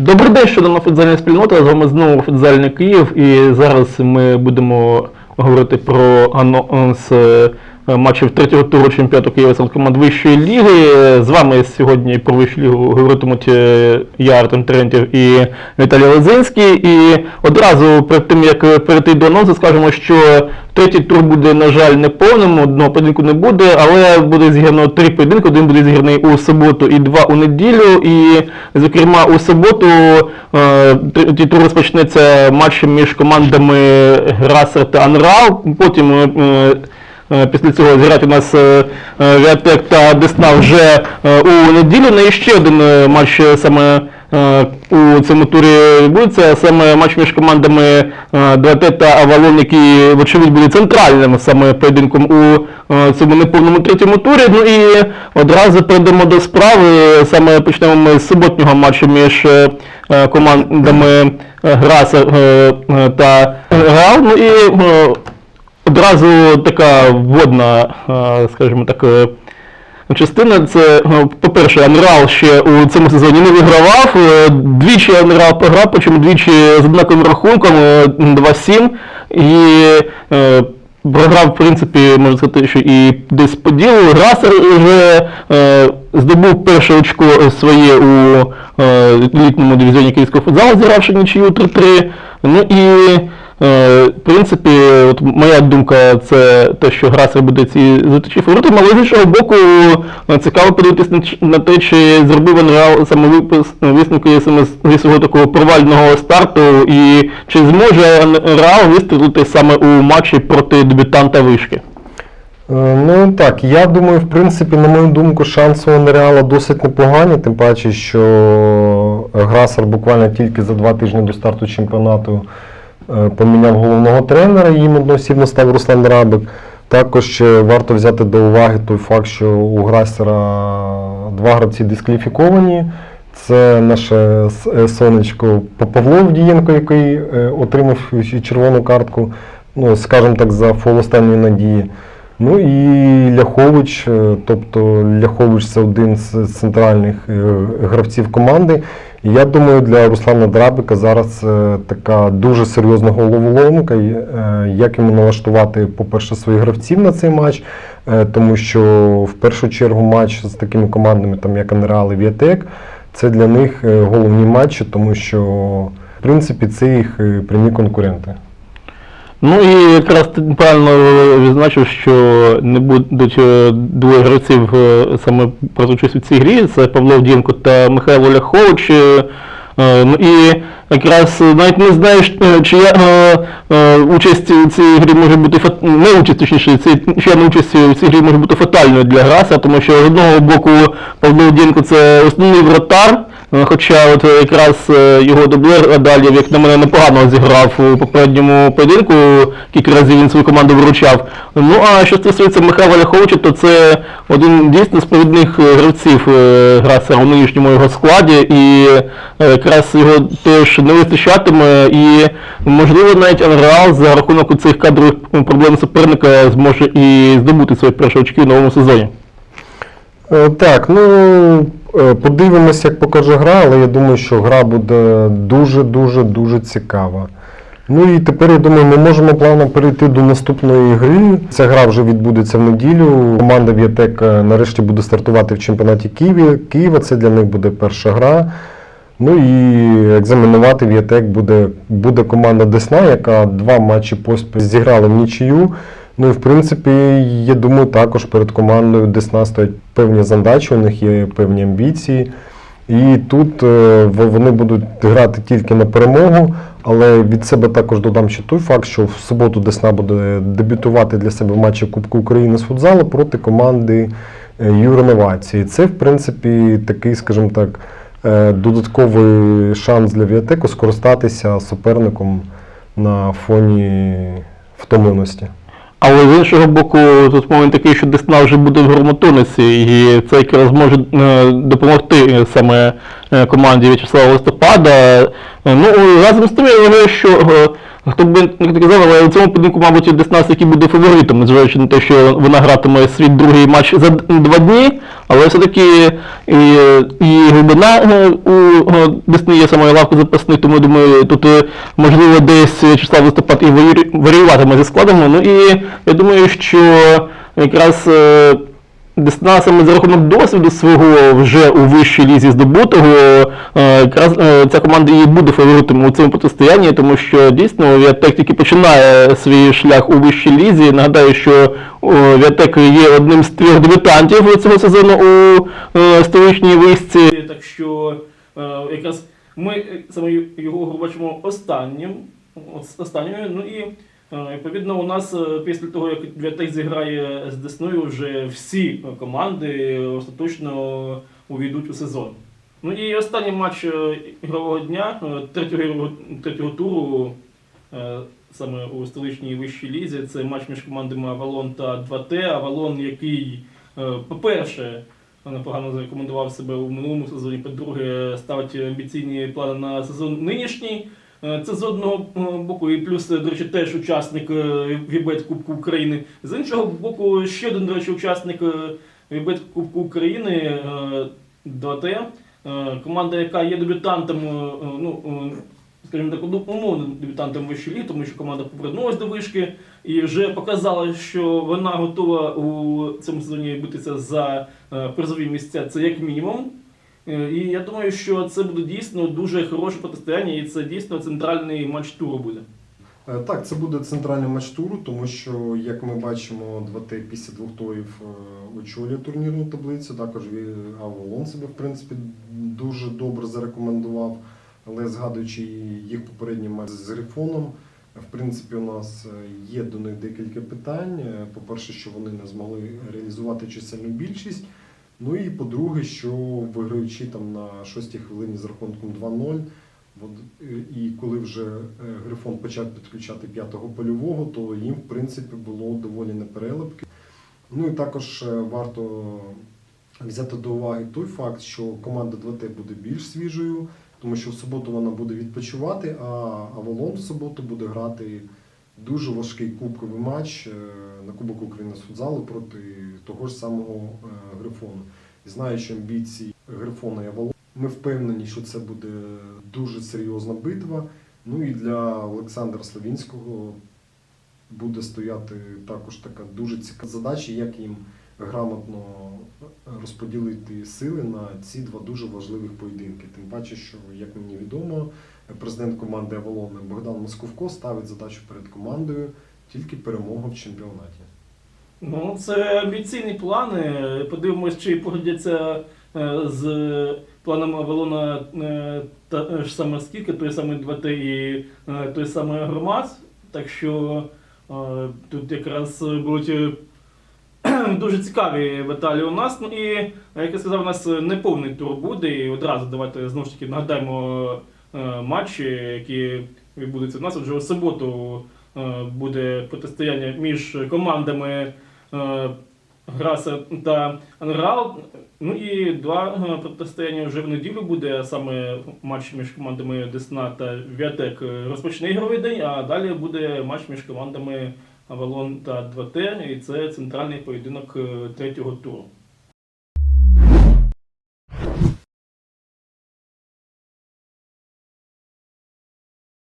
Добрий день, щодо футзальна спільнота. З вами знову футзальний Київ. І зараз ми будемо говорити про анонс е, матчів третього туру чемпіонату Києва команд вищої ліги. З вами сьогодні про вищу лігу говоритимуть е, я, Артем Терентів і Віталій Лозинський. І одразу перед тим як перейти до анонсу, скажемо, що третій тур буде, на жаль, неповним, одного поєдинку не буде, але буде зіграно три поєдинки. Один буде зіграний у суботу і два у неділю. І, зокрема, у суботу е, третій тур розпочнеться матчем між командами Грасер та Анрал. Потім е, е, після цього зіграти у нас е, е, Віатек та Десна вже е, у неділю. Ну і ще один е, матч е, саме е, у цьому турі відбудеться, саме матч між командами е, Дуатет та Авалон, який, вочевидь, буде центральним саме поєдинком у е, цьому неповному третьому турі. Ну і одразу перейдемо до справи. Саме почнемо ми з суботнього матчу між е, е, командами е, Граса е, е, та Реал. Ну і е, одразу така вводна, е, скажімо так, е, частина. Це, е, по-перше, Анрал ще у цьому сезоні не вигравав. Двічі Анрал програв, причому двічі з однаковим рахунком е, 2-7. І програв, в принципі, можна сказати, що і десь по ділу. Грасер вже здобув перше очко своє у літньому дивізіоні київського футзалу, зігравши нічию 3-3. Ну і В принципі, от моя думка це те, що Грасер буде ці зустрічі фаворитом, але з іншого боку, е, цікаво подивитися на, те, чи зробив Анреал висновки саме з- зі свого такого провального старту, і чи зможе Анреал вистрілити саме у матчі проти дебютанта вишки. Е, Ну так, я думаю, в принципі, на мою думку, шанси у Нереала досить непогані, тим паче, що Грасер буквально тільки за два тижні до старту чемпіонату е, поміняв головного тренера, їм одноосібно став Руслан Рабик. Також е, варто взяти до уваги той факт, що у Грасера два гравці дискваліфіковані. Це наше е, сонечко Павло Вдієнко, який е, отримав червону картку, ну, скажімо так, за фол останньої надії. Ну і Ляхович, е, тобто Ляхович це один з центральних е, гравців команди. Я думаю, для Руслана Драбика зараз е, така дуже серйозна головоломка, е, як йому налаштувати, по-перше, своїх гравців на цей матч, е, тому що в першу чергу матч з такими командами, там як Анреал і Віатек, це для них головні матчі, тому що в принципі це їх прямі конкуренти. Ну і якраз ти правильно відзначив, що не будуть е, двоє гравців е, саме брати у цій грі. Це Павло Вдієнко та Михайло Ляхович. Е, е, Ну і якраз е, навіть не знаєш, е, чия е, е, участь у цій грі може бути фат... не участь, точніше, чия участь у цій грі може бути фатальною для Граса, тому що з одного боку Павло Вдієнко це основний вратар. Е, Хоча от е, якраз е, його дублер Адалєв, як на мене, непогано зіграв у попередньому поєдинку, кілька разів він свою команду виручав. Ну а що стосується Михайла Ляховича, то це один дійсно е, гравців Граса у нинішньому його складі, і якраз його теж не вистачатиме, і можливо навіть Анреал за рахунок цих кадрових проблем суперника зможе і здобути свої перші очки в новому сезоні. Так, ну е, подивимось, як покаже гра, але я думаю, що гра буде дуже-дуже дуже цікава. Ну і тепер я думаю, ми можемо плавно перейти до наступної гри. Ця гра вже відбудеться в неділю. Команда Віатек е, нарешті буде стартувати в чемпіонаті Києві. Києва. Це для них буде перша гра. Ну і екзаменувати Віатек буде, буде команда Десна, яка два матчі поспіль зіграла в нічию. Ну і в принципі, я думаю, також перед командою Десна стоять певні задачі, у них є певні амбіції. І тут е, вони будуть грати тільки на перемогу, але від себе також додам ще той факт, що в суботу Десна буде дебютувати для себе в матчі Кубку України з футзалу проти команди е, Це, в принципі, такий, скажімо так, е, додатковий шанс для Віатеку скористатися суперником на фоні втомленості. Але з іншого боку, тут момент такий, що Десна вже буде в громотонусі, і це якраз може е, допомогти саме е, команді В'ячеслава Листопада. Е, Ну, разом з тим, я вважаю, що хто б не казав, але у цьому поєдинку, мабуть, Десна який буде фаворитом, незважаючи на те, що вона гратиме свій другий матч за два дні, але все-таки і, і глибина е, у е, Десни є саме лавку запасних, тому я думаю, тут е, можливо десь числа листопад і варіюватиме зі складами. Ну і я думаю, що якраз. Саме за рахунок досвіду свого вже у вищій лізі здобутого, е, якраз е, ця команда і буде фаворитом у цьому протистоянні, тому що дійсно Віатек тільки починає свій шлях у вищій лізі. Нагадаю, що Віатек є одним з трьох дебютантів цього сезону у е, столичній вишці. Так що якраз ми саме його бачимо останнім. Останньою. Ну і Відповідно, у нас е, після того, як Віатек зіграє з Десною, вже всі е, команди остаточно увійдуть у сезон. Ну і останній матч е, ігрового дня, е, третього, третього туру, е, саме у столичній вищій лізі, це матч між командами Авалон та 2Т. Авалон, який, е, по-перше, непогано зарекомендував себе у минулому сезоні, по-друге, ставить амбіційні плани на сезон нинішній. Е, Це з одного е, боку, і плюс, е, до речі, теж учасник Вібет Кубку України. З іншого боку, ще один, до речі, учасник Вібет Кубку України е, 2Т. Е, Команда, яка є дебютантом, ну, скажімо так, умовним дебютантом вищої тому що команда повернулася до вишки і вже показала, що вона готова у цьому сезоні битися за призові місця. Це як мінімум. Е, І я думаю, що це буде дійсно дуже хороше протистояння, і це дійсно центральний матч туру буде. Е, Так, це буде центральний матч туру, тому що, як ми бачимо, 2Т після двох турів е, очолює турнірну таблицю. Також Авалон себе, в принципі, дуже добре зарекомендував. Але згадуючи їх попередній матч з Грифоном, в принципі, у нас є до них декілька питань. По-перше, що вони не змогли реалізувати чисельну більшість. Ну і по-друге, що виграючи там на шостій хвилині з рахунком 2-0, е, І коли вже е, Грифон почав підключати п'ятого польового, то їм, в принципі, було доволі непереливки. Ну і також е, варто взяти до уваги той факт, що команда 2Т буде більш свіжою, тому що в суботу вона буде відпочивати, а Авалон в суботу буде грати дуже важкий кубковий матч на Кубок України з футзалу проти того ж самого Грифону. І знаючи амбіції Грифона і Авалон, ми впевнені, що це буде дуже серйозна битва. Ну і для Олександра Славінського буде стояти також така дуже цікава задача, як їм грамотно розподілити сили на ці два дуже важливих поєдинки. Тим паче, що, як мені відомо, президент команди Авалон Богдан Московко ставить задачу перед командою тільки перемога в чемпіонаті. Ну, це амбіційні плани. Подивимось, чи погодяться е, з планами Авалона е, та е, ж саме скільки, той самий 2Т і той самий Громад. Так що тут якраз будуть дуже цікаві баталії у нас. Ну і, як я сказав, у нас неповний тур буде. І одразу давайте знову ж таки нагадаємо матчі, які відбудуться у нас. Вже у суботу буде протистояння між командами Граса та Анрал. Ну і два е, протистояння вже в неділю буде, саме матч між командами Десна та Віатек е, розпочне ігровий день, а далі буде матч між командами Авалон та 2Т, і це центральний поєдинок е, третього туру.